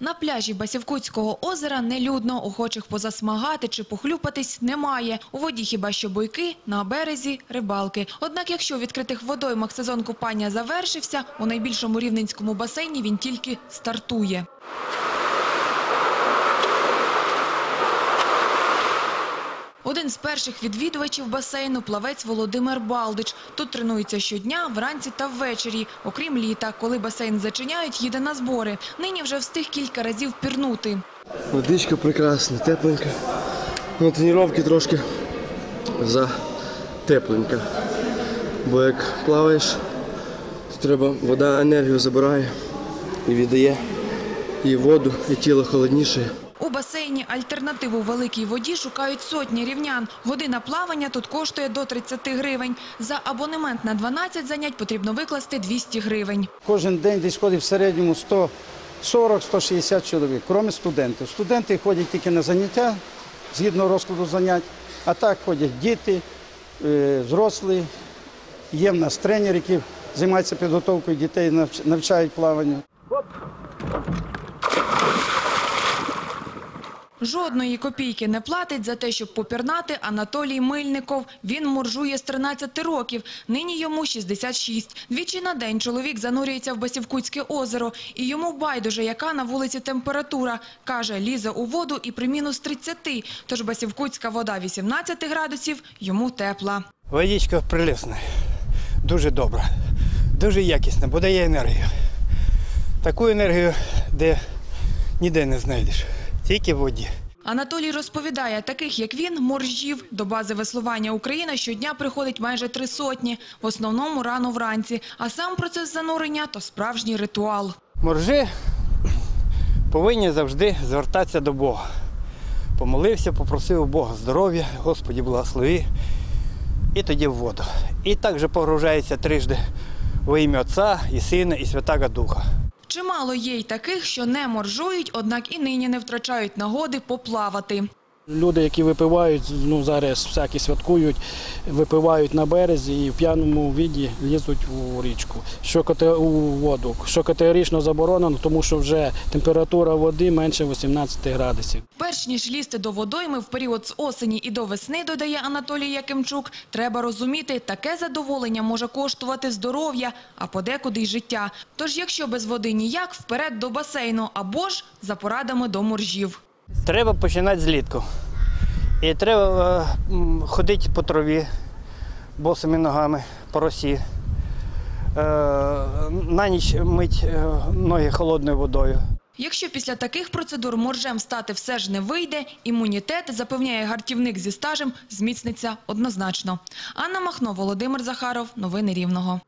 На пляжі Басівкутського озера нелюдно, охочих позасмагати чи похлюпатись немає. У воді хіба що бойки, на березі – рибалки. Однак, якщо у відкритих водоймах сезон купання завершився, у найбільшому рівненському басейні він тільки стартує. Один з перших відвідувачів басейну – плавець Володимир Балдич. Тут тренується щодня, вранці та ввечері. Окрім літа, коли басейн зачиняють, їде на збори. Нині вже встиг кілька разів пірнути. Водичка прекрасна, тепленька. Ну, тренування трошки затепленька. Бо як плаваєш, то треба, вода енергію забирає і віддає і воду, і тіло холодніше. Басейні альтернативу великій воді шукають сотні рівнян. Година плавання тут коштує до 30 гривень. За абонемент на 12 занять потрібно викласти 200 гривень. Кожен день десь ходить в середньому 140-160 чоловік, крім студентів. Студенти ходять тільки на заняття згідно розкладу занять, а так ходять діти, е, взрослі. Є в нас тренер, які займаються підготовкою дітей, навчають плаванню. Жодної копійки не платить за те, щоб попірнати Анатолій Мильников. Він моржує з 13 років. Нині йому 66. Двічі на день чоловік занурюється в Басівкутське озеро. І йому байдуже, яка на вулиці температура. Каже, лізе у воду і при мінус 30. Тож Басівкутська вода 18 градусів, йому тепла. Водичка прелесна, дуже добра, дуже якісна, бо дає енергію. Таку енергію, де ніде не знайдеш, тільки в воді. Анатолій розповідає, таких як він, моржів, до бази веслування Україна щодня приходить майже три сотні, в основному рано вранці. А сам процес занурення – то справжній ритуал. Моржи повинні завжди звертатися до Бога. Помолився, попросив у Бога здоров'я, Господі благослови, і тоді в воду. І так же погружається трижди во ім'я Отця і Сина, і Святого Духа. Чимало є й таких, що не моржують, однак і нині не втрачають нагоди поплавати. Люди, які випивають, ну зараз всякі святкують, випивають на березі і в п'яному віді лізуть у річку. Що у воду, що категорично заборонено, тому що вже температура води менше 18 градусів. Перш ніж лізти до водойми в період з осені і до весни, додає Анатолій Якимчук, треба розуміти, таке задоволення може коштувати здоров'я, а подекуди й життя. Тож якщо без води ніяк, вперед до басейну або ж за порадами до моржів. Треба починати злітку. І треба е, ходити по траві босими ногами, по росі. Е, на ніч мить е, ноги холодною водою. Якщо після таких процедур моржем стати все ж не вийде, імунітет, запевняє гартівник зі стажем, зміцниться однозначно. Анна Махно, Володимир Захаров. Новини Рівного.